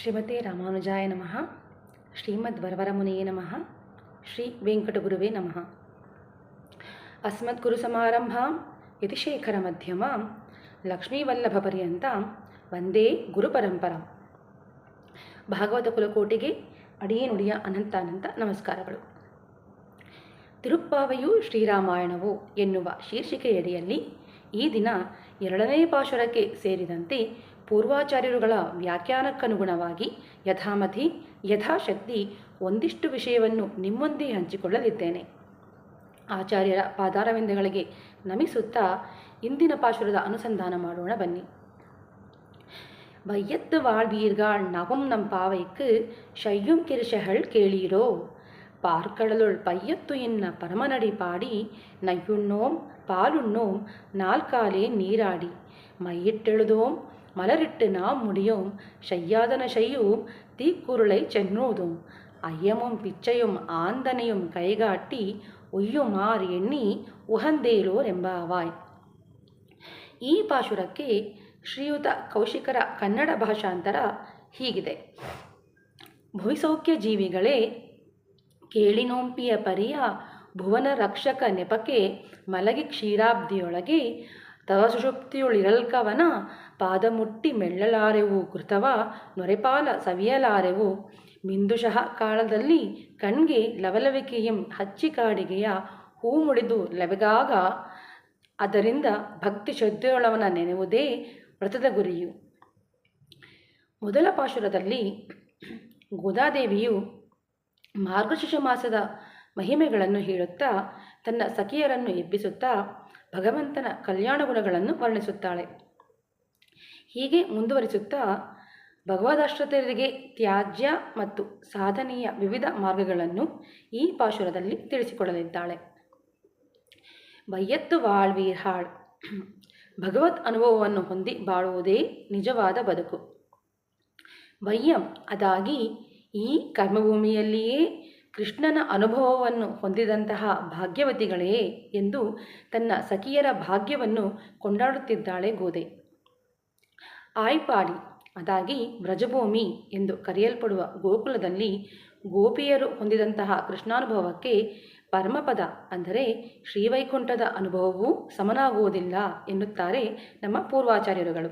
ಶ್ರೀಮತೆ ರಾಮಾನುಜಾಯ ನಮಃ. ಶ್ರೀಮದ್ ವರವರಮುನಿಯೇ ನಮಃ. ಶ್ರೀ ವೆಂಕಟಗುರುವೇ ನಮಃ. ಅಸ್ಮದ್ಗುರು ಸಮಾರಂಭ. ಯತಿಶೇಖರ ಮಧ್ಯಮ ಲಕ್ಷ್ಮೀವಲ್ಲಭ ಪರ್ಯಂತ ವಂದೇ ಪರಂಪರ ಭಾಗವತ ಕುಲಕೋಟಿಗೆ ಅಡಿಯೇ ನುಡಿಯ ಅನಂತಾನಂತ ನಮಸ್ಕಾರಗಳು. ತಿರುಪ್ಪಾವೆಯು ಶ್ರೀರಾಮಾಯಣವು ಎನ್ನುವ ಶೀರ್ಷಿಕೆಯಡಿಯಲ್ಲಿ ಈ ದಿನ ಎರಡನೇ ಪಾಶುರಕ್ಕೆ ಸೇರಿದಂತೆ ಪೂರ್ವಾಚಾರ್ಯರುಗಳ ವ್ಯಾಖ್ಯಾನಕ್ಕನುಗುಣವಾಗಿ ಯಥಾಮತಿ ಯಥಾಶಕ್ತಿ ಒಂದಿಷ್ಟು ವಿಷಯವನ್ನು ನಿಮ್ಮೊಂದಿಗೆ ಹಂಚಿಕೊಳ್ಳಲಿದ್ದೇನೆ ಆಚಾರ್ಯರ ಪಾದಾರವಿಂದಗಳಿಗೆ ನಮಿಸುತ್ತಾ ಇಂದಿನ ಪಾಶುರದ ಅನುಸಂಧಾನ ಮಾಡೋಣ ಬನ್ನಿ வையத்து வாழ்வீர்கள் நவும் நம் பாவைக்கு ஷையும் கிருஷகள் கேளீரோ பார்க்கடலுள் பையத்து என்ன பரமனடி பாடி நையுண்ணோம் பாலுண்ணோம் நால்காலே நீராடி மையிட்டெழுதோம் மலரிட்டு நாம் முடியோம் ஷையாதன ஷையும் தீக்குருளை சென்னோதும் ஐயமும் பிச்சையும் ஆந்தனையும் கைகாட்டி ಉಯ್ಯುಮಾರ್ ಎಣ್ಣಿ ಉಹಂದೇಲೋರೆಂಬಾವಾಯ್ ಈ ಪಾಶುರಕ್ಕೆ ಶ್ರೀಯುತ ಕೌಶಿಕರ ಕನ್ನಡ ಭಾಷಾಂತರ ಹೀಗಿದೆ ಭುವಿಸೌಖ್ಯ ಜೀವಿಗಳೇ ಕೇಳಿನೋಂಪಿಯ ಪರಿಯ ಭುವನ ರಕ್ಷಕ ನೆಪಕ್ಕೆ ಮಲಗಿ ಕ್ಷೀರಾಬ್ದಿಯೊಳಗೆ ತವ ಸುಷುಪ್ತಿಯೊಳಿರಲ್ಕವನ, ಪಾದಮುಟ್ಟಿ ಮೆಳ್ಳಲಾರೆವು ಕೃತವ, ನೊರೆಪಾಲ ಸವಿಯಲಾರೆವು. ಮಿಂದುಷಃ ಕಾಲದಲ್ಲಿ ಕಣ್ಗೆ ಲವಲವಿಕೆಯಂ ಹಚ್ಚಿಕಾಡಿಗೆಯ ಹೂ ಮುಡಿದು ಲವೆಗಾಗ, ಅದರಿಂದ ಭಕ್ತಿ ಶ್ರದ್ಧೆಯೊಳವನ ನೆನೆವುದೇ ವ್ರತದ ಗುರಿಯು. ಮೊದಲ ಪಾಶುರದಲ್ಲಿ ಗೋದಾದೇವಿಯು ಮಾರ್ಗಶಿಷ ಮಾಸದ ಮಹಿಮೆಗಳನ್ನು ಹೇಳುತ್ತಾ, ತನ್ನ ಸಖಿಯರನ್ನು ಎಬ್ಬಿಸುತ್ತಾ ಭಗವಂತನ ಕಲ್ಯಾಣ ಗುಣಗಳನ್ನು ವರ್ಣಿಸುತ್ತಾಳೆ. ಹೀಗೆ ಮುಂದುವರಿಸುತ್ತಾ ಭಗವದಾಶ್ರತರಿಗೆ ತ್ಯಾಜ್ಯ ಮತ್ತು ಸಾಧನೆಯ ವಿವಿಧ ಮಾರ್ಗಗಳನ್ನು ಈ ಪಾಶುರದಲ್ಲಿ ತಿಳಿಸಿಕೊಡಲಿದ್ದಾಳೆ. ಬೈಯತ್ತು ವಾಳ್ವೀರ್ ಹಾಳ್. ಭಗವತ್ ಅನುಭವವನ್ನು ಹೊಂದಿ ಬಾಳುವುದೇ ನಿಜವಾದ ಬದುಕು. ಬಯ್ಯಂ ಅದಾಗಿ ಈ ಕರ್ಮಭೂಮಿಯಲ್ಲಿಯೇ ಕೃಷ್ಣನ ಅನುಭವವನ್ನು ಹೊಂದಿದಂತಹ ಭಾಗ್ಯವತಿಗಳೇ ಎಂದು ತನ್ನ ಸಖಿಯರ ಭಾಗ್ಯವನ್ನು ಕೊಂಡಾಡುತ್ತಿದ್ದಾಳೆ ಗೋದೆ ಆಯ್ಪಾಡಿ, ಅದಾಗಿ ವ್ರಜಭೂಮಿ ಎಂದು ಕರೆಯಲ್ಪಡುವ ಗೋಕುಲದಲ್ಲಿ ಗೋಪಿಯರು ಹೊಂದಿದಂತಹ ಕೃಷ್ಣಾನುಭವಕ್ಕೆ ಪರಮಪದ ಅಂದರೆ ಶ್ರೀವೈಕುಂಠದ ಅನುಭವವೂ ಸಮನಾಗುವುದಿಲ್ಲ ಎನ್ನುತ್ತಾರೆ ನಮ್ಮ ಪೂರ್ವಾಚಾರ್ಯರುಗಳು.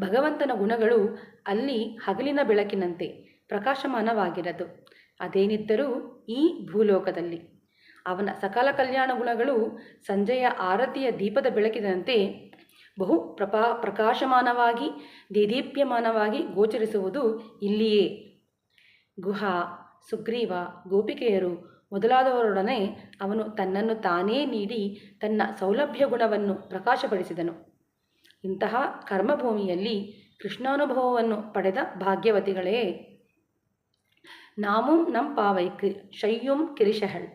ಭಗವಂತನ ಗುಣಗಳು ಅಲ್ಲಿ ಹಗಲಿನ ಬೆಳಕಿನಂತೆ ಪ್ರಕಾಶಮಾನವಾಗಿರದು. ಅದೇನಿದ್ದರೂ ಈ ಭೂಲೋಕದಲ್ಲಿ. ಅವನ ಸಕಲ ಕಲ್ಯಾಣ ಗುಣಗಳು ಸಂಜೆಯ ಆರತಿಯ ದೀಪದ ಬೆಳಕಿದಂತೆ ಬಹು ಪ್ರಪಾ ಪ್ರಕಾಶಮಾನವಾಗಿ, ದೇದೀಪ್ಯಮಾನವಾಗಿ ಗೋಚರಿಸುವುದು ಇಲ್ಲಿಯೇ. ಗುಹಾ, ಸುಗ್ರೀವ, ಗೋಪಿಕೆಯರು ಮೊದಲಾದವರೊಡನೆ ಅವನು ತನ್ನನ್ನು ತಾನೇ ನೀಡಿ ತನ್ನ ಸೌಲಭ್ಯ ಗುಣವನ್ನು ಪ್ರಕಾಶಪಡಿಸಿದನು. ಇಂತಹ ಕರ್ಮಭೂಮಿಯಲ್ಲಿ ಕೃಷ್ಣಾನುಭವವನ್ನು ಪಡೆದ ಭಾಗ್ಯವತಿಗಳೇ. ನಾಮುಂ ನಮ್ಮ ಪಾವೈಕ್ ಶಯ್ಯುಂ ಕಿರಿಶಹಳ್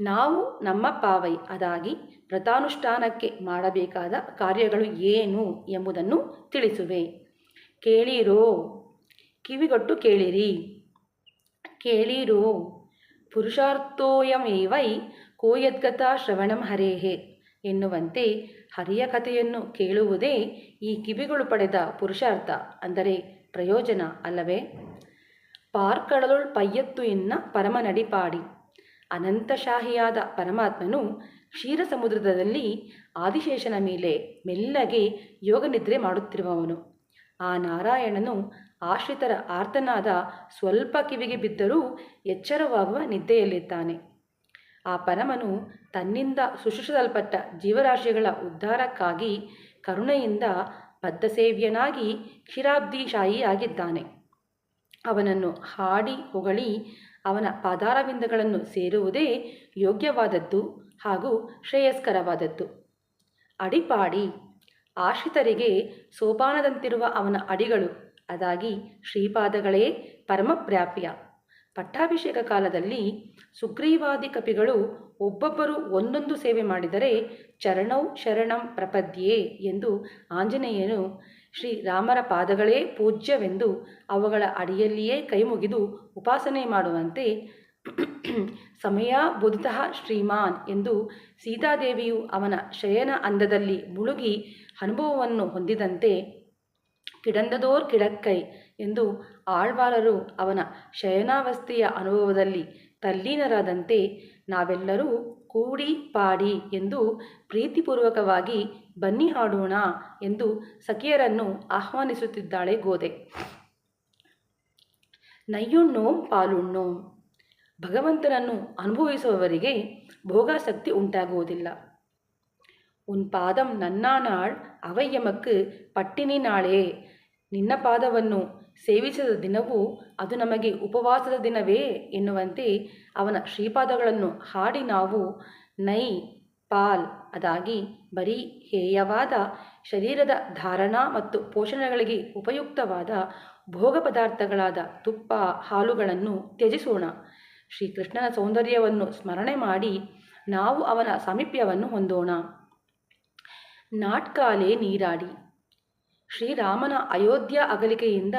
ನಾವು ನಮ್ಮ ಪಾವೈ ಅದಾಗಿ ವ್ರತಾನುಷ್ಠಾನಕ್ಕೆ ಮಾಡಬೇಕಾದ ಕಾರ್ಯಗಳು ಏನು ಎಂಬುದನ್ನು ತಿಳಿಸುವೆ ಕೇಳಿರೋ ಕಿವಿಗೊಟ್ಟು ಕೇಳಿರಿ ಕೇಳಿರೋ ಪುರುಷಾರ್ಥೋಯಮೇವೈ ಕೋಯದ್ಗತಾ ಶ್ರವಣಂ ಹರೇಹೇ ಎನ್ನುವಂತೆ ಹರಿಯ ಕಥೆಯನ್ನು ಕೇಳುವುದೇ ಈ ಕಿವಿಗಳು ಪಡೆದ ಪುರುಷಾರ್ಥ ಅಂದರೆ ಪ್ರಯೋಜನ ಅಲ್ಲವೇ ಪಾರ್ಕಡಲುಳ್ ಪಯ್ಯತ್ತು ಎನ್ನ ಪರಮ ನಡಿಪಾಡಿ ಅನಂತಶಾಹಿಯಾದ ಪರಮಾತ್ಮನು ಕ್ಷೀರ ಸಮುದ್ರದಲ್ಲಿ ಆದಿಶೇಷನ ಮೇಲೆ ಮೆಲ್ಲಗೆ ಯೋಗನಿದ್ರೆ ಮಾಡುತ್ತಿರುವವನು. ಆ ನಾರಾಯಣನು ಆಶ್ರಿತರ ಆರ್ತನಾದ ಸ್ವಲ್ಪ ಕಿವಿಗೆ ಬಿದ್ದರೂ ಎಚ್ಚರವಾಗುವ ನಿದ್ದೆಯಲ್ಲಿದ್ದಾನೆ. ಆ ಪರಮನು ತನ್ನಿಂದ ಸುಶಿಸಲ್ಪಟ್ಟ ಜೀವರಾಶಿಗಳ ಉದ್ಧಾರಕ್ಕಾಗಿ ಕರುಣೆಯಿಂದ ಬದ್ಧಸೇವ್ಯನಾಗಿ ಕ್ಷೀರಾಬ್ದಿಶಾಹಿಯಾಗಿದ್ದಾನೆ ಅವನನ್ನು ಹಾಡಿ ಹೊಗಳಿ ಅವನ ಪಾದಾರವಿಂದಗಳನ್ನು ಸೇರುವುದೇ ಯೋಗ್ಯವಾದದ್ದು ಹಾಗೂ ಶ್ರೇಯಸ್ಕರವಾದದ್ದು. ಅಡಿಪಾಡಿ, ಆಶ್ರಿತರಿಗೆ ಸೋಪಾನದಂತಿರುವ ಅವನ ಅಡಿಗಳು, ಅದಾಗಿ ಶ್ರೀಪಾದಗಳೇ ಪರಮಪ್ರಾಪ್ಯ. ಪಟ್ಟಾಭಿಷೇಕ ಕಾಲದಲ್ಲಿ ಸುಗ್ರೀವಾದಿ ಕಪಿಗಳು ಒಬ್ಬೊಬ್ಬರು ಒಂದೊಂದು ಸೇವೆ ಮಾಡಿದರೆ ಚರಣೌ ಶರಣಂ ಪ್ರಪದ್ಯೆ ಎಂದು ಆಂಜನೇಯನು ಶ್ರೀರಾಮರ ಪಾದಗಳೇ ಪೂಜ್ಯವೆಂದು ಅವುಗಳ ಅಡಿಯಲ್ಲಿಯೇ ಕೈಮುಗಿದು ಉಪಾಸನೆ ಮಾಡುವಂತೆ ಸಮಯ ಬುದ್ಧಃ ಶ್ರೀಮಾನ್ ಎಂದು ಸೀತಾದೇವಿಯು ಅವನ ಶಯನ ಅಂದದಲ್ಲಿ ಮುಳುಗಿ ಅನುಭವವನ್ನು ಹೊಂದಿದಂತೆ ಕಿಡಂದದೋರ್ ಕಿಡಕ್ಕೈ ಎಂದು ಆಳ್ವಾರರು ಅವನ ಶಯನಾವಸ್ಥೆಯ ಅನುಭವದಲ್ಲಿ ತಲ್ಲೀನರಾದಂತೆ ನಾವೆಲ್ಲರೂ ಕೂಡಿ ಪಾಡಿ ಎಂದು ಪ್ರೀತಿಪೂರ್ವಕವಾಗಿ ಬನ್ನಿ ಹಾಡೋಣ ಎಂದು ಸಖಿಯರನ್ನು ಆಹ್ವಾನಿಸುತ್ತಿದ್ದಾಳೆ ಗೋದೆ. ನಯ್ಯುಣ್ಣೋಂ, ಪಾಲುಣ್ಣೋಂ. ಭಗವಂತನನ್ನು ಅನುಭವಿಸುವವರಿಗೆ ಭೋಗಾಸಕ್ತಿ ಉಂಟಾಗುವುದಿಲ್ಲ. ಉನ್ ಪಾದಂ ನನ್ನಾನಾಳ್ ಅವಯ್ಯಮಕ್ಕೆ ಪಟ್ಟಿನಿ ನಾಳೆ. ನಿನ್ನ ಪಾದವನ್ನು ಸೇವಿಸಿದ ದಿನವೂ ಅದು ನಮಗೆ ಉಪವಾಸದ ದಿನವೇ ಎನ್ನುವಂತೆ ಅವನ ಶ್ರೀಪಾದಗಳನ್ನು ಹಾಡಿ ನಾವು ನೈ, ಪಾಲ್ ಅದಾಗಿ ಬರೀ ಹೇಯವಾದ ಶರೀರದ ಧಾರಣಾ ಮತ್ತು ಪೋಷಣೆಗಳಿಗೆ ಉಪಯುಕ್ತವಾದ ಭೋಗ ಪದಾರ್ಥಗಳಾದ ತುಪ್ಪ, ಹಾಲುಗಳನ್ನು ತ್ಯಜಿಸೋಣ. ಶ್ರೀಕೃಷ್ಣನ ಸೌಂದರ್ಯವನ್ನು ಸ್ಮರಣೆ ಮಾಡಿ ನಾವು ಅವನ ಸಾಮೀಪ್ಯವನ್ನು ಹೊಂದೋಣ. ನಾಟ್ಕಾಲೆ ನೀರಾಡಿ. ಶ್ರೀರಾಮನ ಅಯೋಧ್ಯ ಅಗಲಿಕೆಯಿಂದ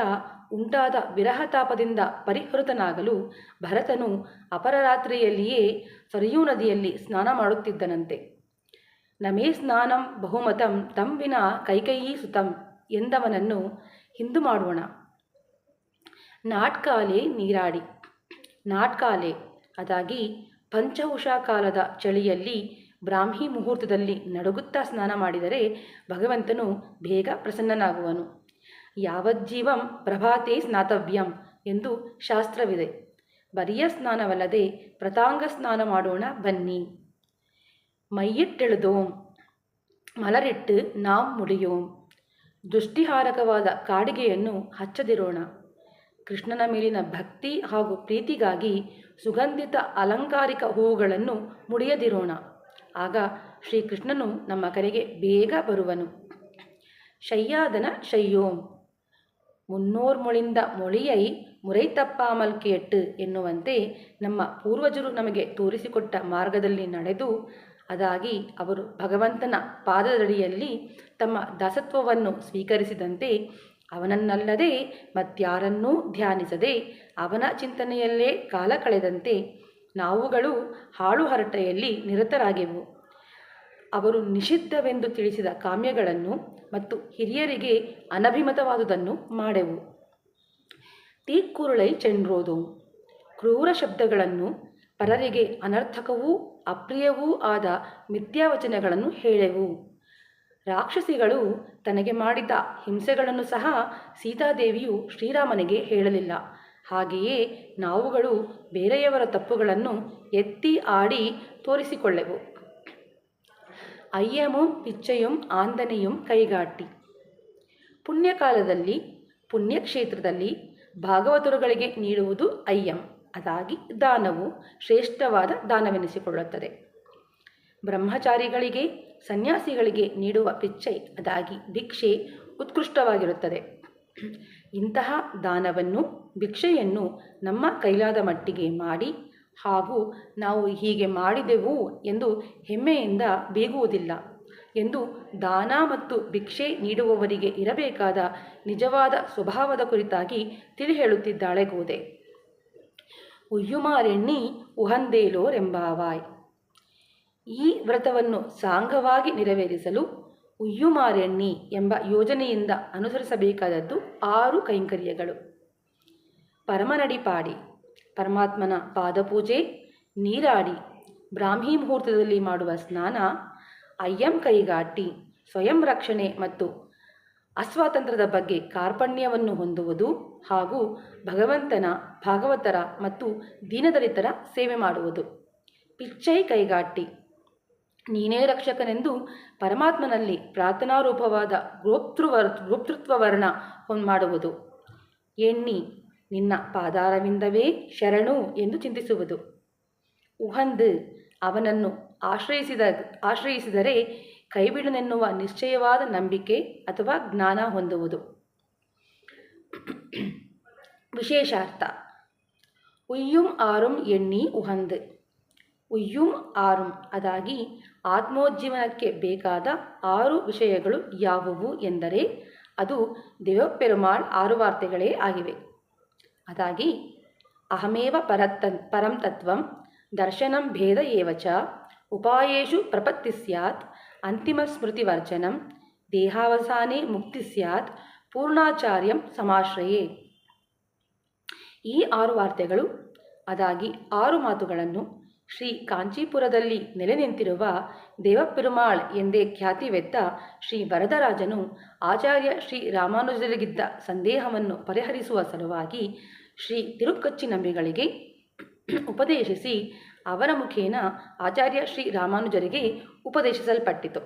ಉಂಟಾದ ವಿರಹತಾಪದಿಂದ ಪರಿಹೃತನಾಗಲು ಭರತನು ಅಪರರಾತ್ರಿಯಲ್ಲಿಯೇ ಸರಿಯೂ ನದಿಯಲ್ಲಿ ಸ್ನಾನ ಮಾಡುತ್ತಿದ್ದನಂತೆ. ನಮೇ ಸ್ನಾನಂ ಬಹುಮತಂ ತಂ ಕೈಕೈಯಿ ಸುತಂ ಎಂದವನನ್ನು ಹಿಂದು ಮಾಡೋಣ ನಾಟ್ಕಾಲೆ ನೀರಾಡಿ. ನಾಟ್ಕಾಲೆ, ಅದಾಗಿ ಪಂಚಹುಷಾ ಕಾಲದ ಚಳಿಯಲ್ಲಿ ಬ್ರಾಹ್ಮಿ ಮುಹೂರ್ತದಲ್ಲಿ ನಡುಗುತ್ತಾ ಸ್ನಾನ ಮಾಡಿದರೆ ಭಗವಂತನು ಬೇಗ ಪ್ರಸನ್ನನಾಗುವನು. ಯಾವಜ್ಜೀವಂ ಪ್ರಭಾತೆ ಸ್ನಾತವ್ಯಂ ಎಂದು ಶಾಸ್ತ್ರವಿದೆ. ಬರಿಯ ಸ್ನಾನವಲ್ಲದೆ ಪ್ರತಾಂಗ ಸ್ನಾನ ಮಾಡೋಣ ಬನ್ನಿ. ಮೈಯಿಟ್ಟೆಳೆದೋಂ, ಮಲರಿಟ್ಟು ನಾಂ ಮುಡಿಯೋಂ. ದೃಷ್ಟಿಹಾರಕವಾದ ಕಾಡಿಗೆಯನ್ನು ಹಚ್ಚದಿರೋಣ. ಕೃಷ್ಣನ ಮೇಲಿನ ಭಕ್ತಿ ಹಾಗೂ ಪ್ರೀತಿಗಾಗಿ ಸುಗಂಧಿತ ಅಲಂಕಾರಿಕ ಹೂವುಗಳನ್ನು ಮುಡಿಯದಿರೋಣ. ಆಗ ಶ್ರೀಕೃಷ್ಣನು ನಮ್ಮ ಕರೆಗೆ ಬೇಗ ಬರುವನು. ಶಯ್ಯಾದನ ಶಯ್ಯೋಂ. ಮುನ್ನೋರ್ ಮೊಳಿಂದ ಮೊಳಿಯೈ ಮುರೈತಪ್ಪಾಮಲ್ ಮಲ್ಕಿಯಟ್ಟು ಎನ್ನುವಂತೆ ನಮ್ಮ ಪೂರ್ವಜರು ನಮಗೆ ತೋರಿಸಿಕೊಟ್ಟ ಮಾರ್ಗದಲ್ಲಿ ನಡೆದು, ಅದಾಗಿ ಅವರು ಭಗವಂತನ ಪಾದದಡಿಯಲ್ಲಿ ತಮ್ಮ ದಾಸತ್ವವನ್ನು ಸ್ವೀಕರಿಸಿದಂತೆ ಅವನನ್ನಲ್ಲದೆ ಮತ್ಯಾರನ್ನೂ ಧ್ಯಾನಿಸದೆ ಅವನ ಚಿಂತನೆಯಲ್ಲೇ ಕಾಲ ಕಳೆದಂತೆ ನಾವುಗಳು ಹಾಳು ಹರಟೆಯಲ್ಲಿ ನಿರತರಾಗೆವು. ಅವರು ನಿಷಿದ್ಧವೆಂದು ತಿಳಿಸಿದ ಕಾಮ್ಯಗಳನ್ನು ಮತ್ತು ಹಿರಿಯರಿಗೆ ಅನಭಿಮತವಾದುದನ್ನು ಮಾಡೆವು. ತೀಕ್ಕುರುಳೈ ಚೆಂಡ್ರೋದು. ಕ್ರೂರ ಶಬ್ದಗಳನ್ನು, ಪರರಿಗೆ ಅನರ್ಥಕವೂ ಅಪ್ರಿಯವೂ ಆದ ಮಿಥ್ಯಾವಚನಗಳನ್ನು ಹೇಳೆವು. ರಾಕ್ಷಸಿಗಳು ತನಗೆ ಮಾಡಿದ ಹಿಂಸೆಗಳನ್ನು ಸಹ ಸೀತಾದೇವಿಯು ಶ್ರೀರಾಮನಿಗೆ ಹೇಳಲಿಲ್ಲ. ಹಾಗೆಯೇ ನಾವುಗಳು ಬೇರೆಯವರ ತಪ್ಪುಗಳನ್ನು ಎತ್ತಿ ಆಡಿ ತೋರಿಸಿಕೊಳ್ಳೆವು. ಅಯ್ಯಮು ಪಿಚ್ಚೆಯುಂ ಆಂದನೆಯುಂ ಕೈಗಾಟಿ. ಪುಣ್ಯಕಾಲದಲ್ಲಿ, ಪುಣ್ಯಕ್ಷೇತ್ರದಲ್ಲಿ ಭಾಗವತರುಗಳಿಗೆ ನೀಡುವುದು ಅಯ್ಯಂ. ಅದಾಗಿ ದಾನವು ಶ್ರೇಷ್ಠವಾದ ದಾನವೆನಿಸಿಕೊಳ್ಳುತ್ತದೆ. ಬ್ರಹ್ಮಚಾರಿಗಳಿಗೆ, ಸನ್ಯಾಸಿಗಳಿಗೆ ನೀಡುವ ಪಿಚ್ಚೈ, ಅದಾಗಿ ಭಿಕ್ಷೆ ಉತ್ಕೃಷ್ಟವಾಗಿರುತ್ತದೆ. ಇಂತಹ ದಾನವನ್ನು, ಭಿಕ್ಷೆಯನ್ನು ನಮ್ಮ ಕೈಲಾದ ಮಟ್ಟಿಗೆ ಮಾಡಿ ಹಾಗೂ ನಾವು ಹೀಗೆ ಮಾಡಿದೆವು ಎಂದು ಹೆಮ್ಮೆಯಿಂದ ಬೀಗುವುದಿಲ್ಲ ಎಂದು ದಾನ ಮತ್ತು ಭಿಕ್ಷೆ ನೀಡುವವರಿಗೆ ಇರಬೇಕಾದ ನಿಜವಾದ ಸ್ವಭಾವದ ಕುರಿತಾಗಿ ತಿಳಿ ಹೇಳುತ್ತಿದ್ದಾಳೆ ಗೋದೆ ಉಯ್ಯುಮಾರೆಣ್ಣಿ ಉಹಂದೇಲೋರೆಂಬಾವಾಯ್. ಈ ವ್ರತವನ್ನು ಸಾಂಗವಾಗಿ ನೆರವೇರಿಸಲು ಉಯ್ಯುಮಾರೆಣ್ಣಿ ಎಂಬ ಯೋಜನೆಯಿಂದ ಅನುಸರಿಸಬೇಕಾದದ್ದು ಆರು ಕೈಂಕರ್ಯಗಳು. ಪರಮನಡಿಪಾಡಿ ಪರಮಾತ್ಮನ ಪಾದಪೂಜೆ, ನೀರಾಡಿ, ಬ್ರಾಹ್ಮಿ ಮುಹೂರ್ತದಲ್ಲಿ ಮಾಡುವ ಸ್ನಾನ, ಅಯ್ಯಂ ಕೈಗಾಟಿ ಸ್ವಯಂ ರಕ್ಷಣೆ ಮತ್ತು ಅಸ್ವಾತಂತ್ರ್ಯದ ಬಗ್ಗೆ ಕಾರ್ಪಣ್ಯವನ್ನು ಹೊಂದುವುದು ಹಾಗೂ ಭಗವಂತನ, ಭಾಗವತರ ಮತ್ತು ದೀನದಲಿತರ ಸೇವೆ ಮಾಡುವುದು. ಪಿಚ್ಚೈ ಕೈಗಾಟಿ ನೀನೇ ರಕ್ಷಕನೆಂದು ಪರಮಾತ್ಮನಲ್ಲಿ ಪ್ರಾರ್ಥನಾರೂಪವಾದ ಗೋಪ್ತೃವರ್, ಗೋಪ್ತೃತ್ವವರ್ಣ ವರ್ಣ ಮಾಡುವುದು ಎಣ್ಣಿ ನಿನ್ನ ಪಾದಾರವಿಂದವೇ ಶರಣು ಎಂದು ಚಿಂತಿಸುವುದು. ಉಹಂದ್ ಅವನನ್ನು ಆಶ್ರಯಿಸಿದ, ಆಶ್ರಯಿಸಿದರೆ ಕೈಬಿಡನೆನ್ನುವ ನಿಶ್ಚಯವಾದ ನಂಬಿಕೆ ಅಥವಾ ಜ್ಞಾನ ಹೊಂದುವುದು. ವಿಶೇಷಾರ್ಥ. ಉಯ್ಯುಂ ಆರುಂ ಎಣ್ಣಿ ಉಹಂದ್. ಉಯ್ಯುಂ ಆರುಂ ಅದಾಗಿ ಆತ್ಮೋಜ್ಜೀವನಕ್ಕೆ ಬೇಕಾದ ಆರು ವಿಷಯಗಳು ಯಾವುವು ಎಂದರೆ ಅದು ದೇವಪೆರುಮಾಳ್ ಆರು ವಾರ್ತೆಗಳೇ ಆಗಿವೆ. ಅದಾಗಿ ಅಹಮೇವ ಪರತ ಪರಂ ತತ್ವಂ ದರ್ಶನಂ ಭೇದ ಏವಚ ಉಪಾಯೇಶು ಪ್ರಪತ್ತಿ ಸ್ಯಾತ್, ಅಂತಿಮ ಸ್ಮೃತಿವರ್ಜನಂ ದೇಹಾವಸಾನೆ ಮುಕ್ತಿ ಸ್ಯಾತ್, ಪೂರ್ಣಾಚಾರ್ಯಂ ಸಮಾಶ್ರಯೇ. ಈ ಆರು ವಾರ್ತೆಗಳು ಅದಾಗಿ ಆರು ಮಾತುಗಳನ್ನು ಶ್ರೀ ಕಾಂಚೀಪುರದಲ್ಲಿ ನೆಲೆ ನಿಂತಿರುವ ದೇವಪೆರುಮಾಳ್ ಎಂದೇ ಖ್ಯಾತಿವೆತ್ತ ಶ್ರೀ ವರದರಾಜನು ಆಚಾರ್ಯ ಶ್ರೀ ರಾಮಾನುಜರಿಗಿದ್ದ ಸಂದೇಹವನ್ನು ಪರಿಹರಿಸುವ ಸಲುವಾಗಿ ಶ್ರೀ ತಿರುಕ್ಕಚ್ಚಿ ನಂಬಿಗಳಿಗೆ ಉಪದೇಶಿಸಿ ಅವರ ಮುಖೇನ ಆಚಾರ್ಯ ಶ್ರೀ ರಾಮಾನುಜರಿಗೆ ಉಪದೇಶಿಸಲ್ಪಟ್ಟಿತು.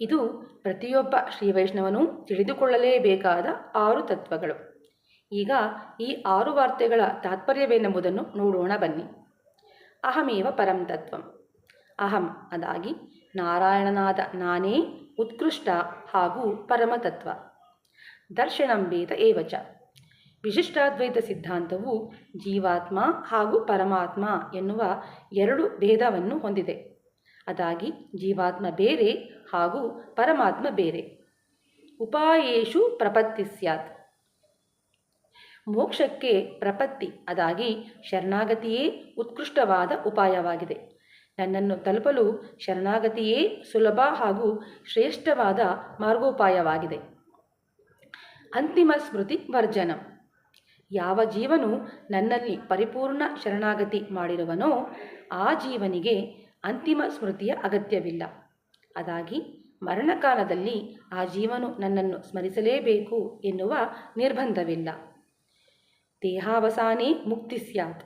ಇದು ಪ್ರತಿಯೊಬ್ಬ ಶ್ರೀ ವೈಷ್ಣವನು ತಿಳಿದುಕೊಳ್ಳಲೇಬೇಕಾದ ಆರು ತತ್ವಗಳು. ಈಗ ಈ ಆರು ವಾರ್ತೆಗಳ ತಾತ್ಪರ್ಯವೇನೆಂಬುದನ್ನು ನೋಡೋಣ ಬನ್ನಿ. ಅಹಮೇವ ಪರಂ ತತ್ವಂ ಅಹಂ ಅದಾಗಿ ನಾರಾಯಣನಾದ ನಾನೇ ಉತ್ಕೃಷ್ಟ ಹಾಗೂ ಪರಮತತ್ವ ದರ್ಶನಂ ವೇದ ಏವಚ ವಿಶಿಷ್ಟಾದ್ವೈತ ಸಿದ್ಧಾಂತವು ಜೀವಾತ್ಮ ಹಾಗೂ ಪರಮಾತ್ಮ ಎನ್ನುವ ಎರಡು ಭೇದವನ್ನು ಹೊಂದಿದೆ ಅದಾಗಿ ಜೀವಾತ್ಮ ಬೇರೆ ಹಾಗೂ ಪರಮಾತ್ಮ ಬೇರೆ ಉಪಾಯೇಷು ಪ್ರಪತ್ತಿ ಸ್ಯಾತ್ ಮೋಕ್ಷಕ್ಕೆ ಪ್ರಪತ್ತಿ. ಅದಾಗಿ ಶರಣಾಗತಿಯೇ ಉತ್ಕೃಷ್ಟವಾದ ಉಪಾಯವಾಗಿದೆ. ನನ್ನನ್ನು ತಲುಪಲು ಶರಣಾಗತಿಯೇ ಸುಲಭ ಹಾಗೂ ಶ್ರೇಷ್ಠವಾದ ಮಾರ್ಗೋಪಾಯವಾಗಿದೆ. ಅಂತಿಮ ಸ್ಮೃತಿ ವರ್ಜನಂ. ಯಾವ ಜೀವನು ನನ್ನಲ್ಲಿ ಪರಿಪೂರ್ಣ ಶರಣಾಗತಿ ಮಾಡಿರುವನೋ ಆ ಜೀವನಿಗೆ ಅಂತಿಮ ಸ್ಮೃತಿಯ ಅಗತ್ಯವಿಲ್ಲ. ಅದಾಗಿ ಮರಣಕಾಲದಲ್ಲಿ ಆ ಜೀವನು ನನ್ನನ್ನು ಸ್ಮರಿಸಲೇಬೇಕು ಎನ್ನುವ ನಿರ್ಬಂಧವಿಲ್ಲ. ದೇಹಾವಸಾನೇ ಮುಕ್ತಿ ಸ್ಯಾತ್.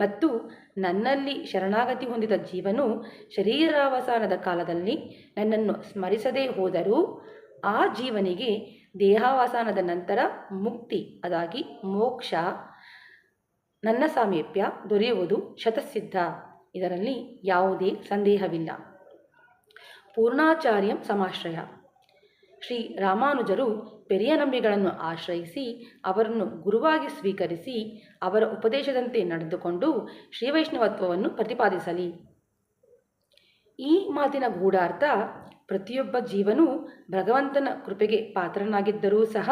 ಮತ್ತು ನನ್ನಲ್ಲಿ ಶರಣಾಗತಿ ಹೊಂದಿದ ಜೀವನು ಶರೀರಾವಸಾನದ ಕಾಲದಲ್ಲಿ ನನ್ನನ್ನು ಸ್ಮರಿಸದೇ ಹೋದರೂ ಆ ಜೀವನಿಗೆ ದೇಹಾವಸಾನದ ನಂತರ ಮುಕ್ತಿ, ಅದಾಗಿ ಮೋಕ್ಷ, ನನ್ನ ಸಾಮೀಪ್ಯ ದೊರೆಯುವುದು ಶತಸಿದ್ಧ. ಇದರಲ್ಲಿ ಯಾವುದೇ ಸಂದೇಹವಿಲ್ಲ. ಪೂರ್ಣಾಚಾರ್ಯಂ ಸಮಾಶ್ರಯ. ಶ್ರೀ ರಾಮಾನುಜರು ಪೆರಿಯ ನಂಬಿಗಳನ್ನು ಆಶ್ರಯಿಸಿ, ಅವರನ್ನು ಗುರುವಾಗಿ ಸ್ವೀಕರಿಸಿ, ಅವರ ಉಪದೇಶದಂತೆ ನಡೆದುಕೊಂಡು ಶ್ರೀವೈಷ್ಣವತ್ವವನ್ನು ಪ್ರತಿಪಾದಿಸಲಿ. ಈ ಮಾತಿನ ಗೂಢಾರ್ಥ, ಪ್ರತಿಯೊಬ್ಬ ಜೀವನೂ ಭಗವಂತನ ಕೃಪೆಗೆ ಪಾತ್ರನಾಗಿದ್ದರೂ ಸಹ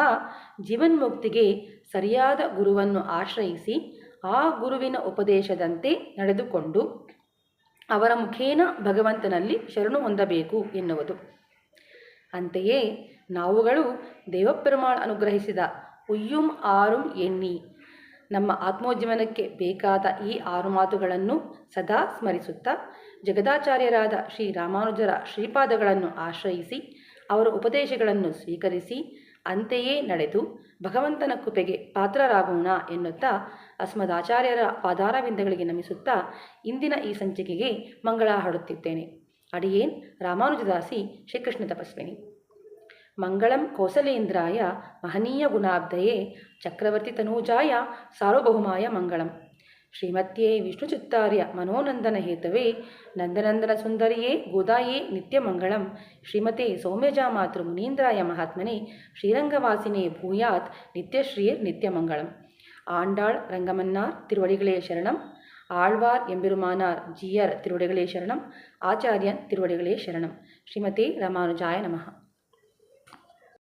ಜೀವನ್ಮುಕ್ತಿಗೆ ಸರಿಯಾದ ಗುರುವನ್ನು ಆಶ್ರಯಿಸಿ, ಆ ಗುರುವಿನ ಉಪದೇಶದಂತೆ ನಡೆದುಕೊಂಡು ಅವರ ಮುಖೇನ ಭಗವಂತನಲ್ಲಿ ಶರಣು ಹೊಂದಬೇಕು ಎನ್ನುವುದು. ಅಂತೆಯೇ ನಾವುಗಳು ದೇವಪ್ರಮಾಣ ಅನುಗ್ರಹಿಸಿದ ಉಯ್ಯುಂ ಆರುಂ ಎಣ್ಣಿ ನಮ್ಮ ಆತ್ಮೋಜೀವನಕ್ಕೆ ಬೇಕಾದ ಈ ಆರು ಮಾತುಗಳನ್ನು ಸದಾ ಸ್ಮರಿಸುತ್ತಾ ಜಗದಾಚಾರ್ಯರಾದ ಶ್ರೀ ರಾಮಾನುಜರ ಶ್ರೀಪಾದಗಳನ್ನು ಆಶ್ರಯಿಸಿ ಅವರ ಉಪದೇಶಗಳನ್ನು ಸ್ವೀಕರಿಸಿ ಅಂತೆಯೇ ನಡೆದು ಭಗವಂತನ ಕೃಪೆಗೆ ಪಾತ್ರರಾಗೋಣ ಎನ್ನುತ್ತಾ ಅಸ್ಮದಾಚಾರ್ಯರ ಪಾದಾರವಿಂದಗಳಿಗೆ ನಮಿಸುತ್ತಾ ಇಂದಿನ ಈ ಸಂಚಿಕೆಗೆ ಮಂಗಳ ಹಾಡುತ್ತಿದ್ದೇನೆ ಅಡಿಯೇನ್ ರಾಮಾನುಜದಾಸಿ ಶ್ರೀಕೃಷ್ಣ ತಪಸ್ವಿನಿ. ಮಂಗಳಂ ಕೌಸಲೇಂದ್ರಾಯ ಮಹನೀಯ ಗುಣಾಬ್ಧಯೇ ಚಕ್ರವರ್ತಿ ತನೂಜಾಯ ಸಾರ್ವಭೌಮಾಯ ಮಂಗಳಂ ಶ್ರೀಮತ್ಯೇ ವಿಷ್ಣುಚಿತ್ತಾರ್ಯ ಮನೋನಂದನ ಹೇತವೇ ನಂದನಂದನ ಸುಂದರಿಯೇ ಗೋದಾಯೇ ನಿತ್ಯಮಂಗಳಂ ಶ್ರೀಮತೆ ಸೌಮ್ಯಜಾ ಮಾತೃ ಮುನೀಂದ್ರಾಯ ಮಹಾತ್ಮನೆ ಶ್ರೀರಂಗವಾಸಿನೇ ಭೂಯಾತ್ ನಿತ್ಯಶ್ರೀರ್ ನಿತ್ಯಮಂಗಳಂ ஆண்டாள் ரங்கமன்னார் திருவடிகளே சரணம் ஆழ்வார் எம்பெருமானார் ஜியர் திருவடிகளே சரணம் ஆச்சாரியன் திருவடிகளே சரணம் ஸ்ரீமதே ராமானுஜாய நமஹா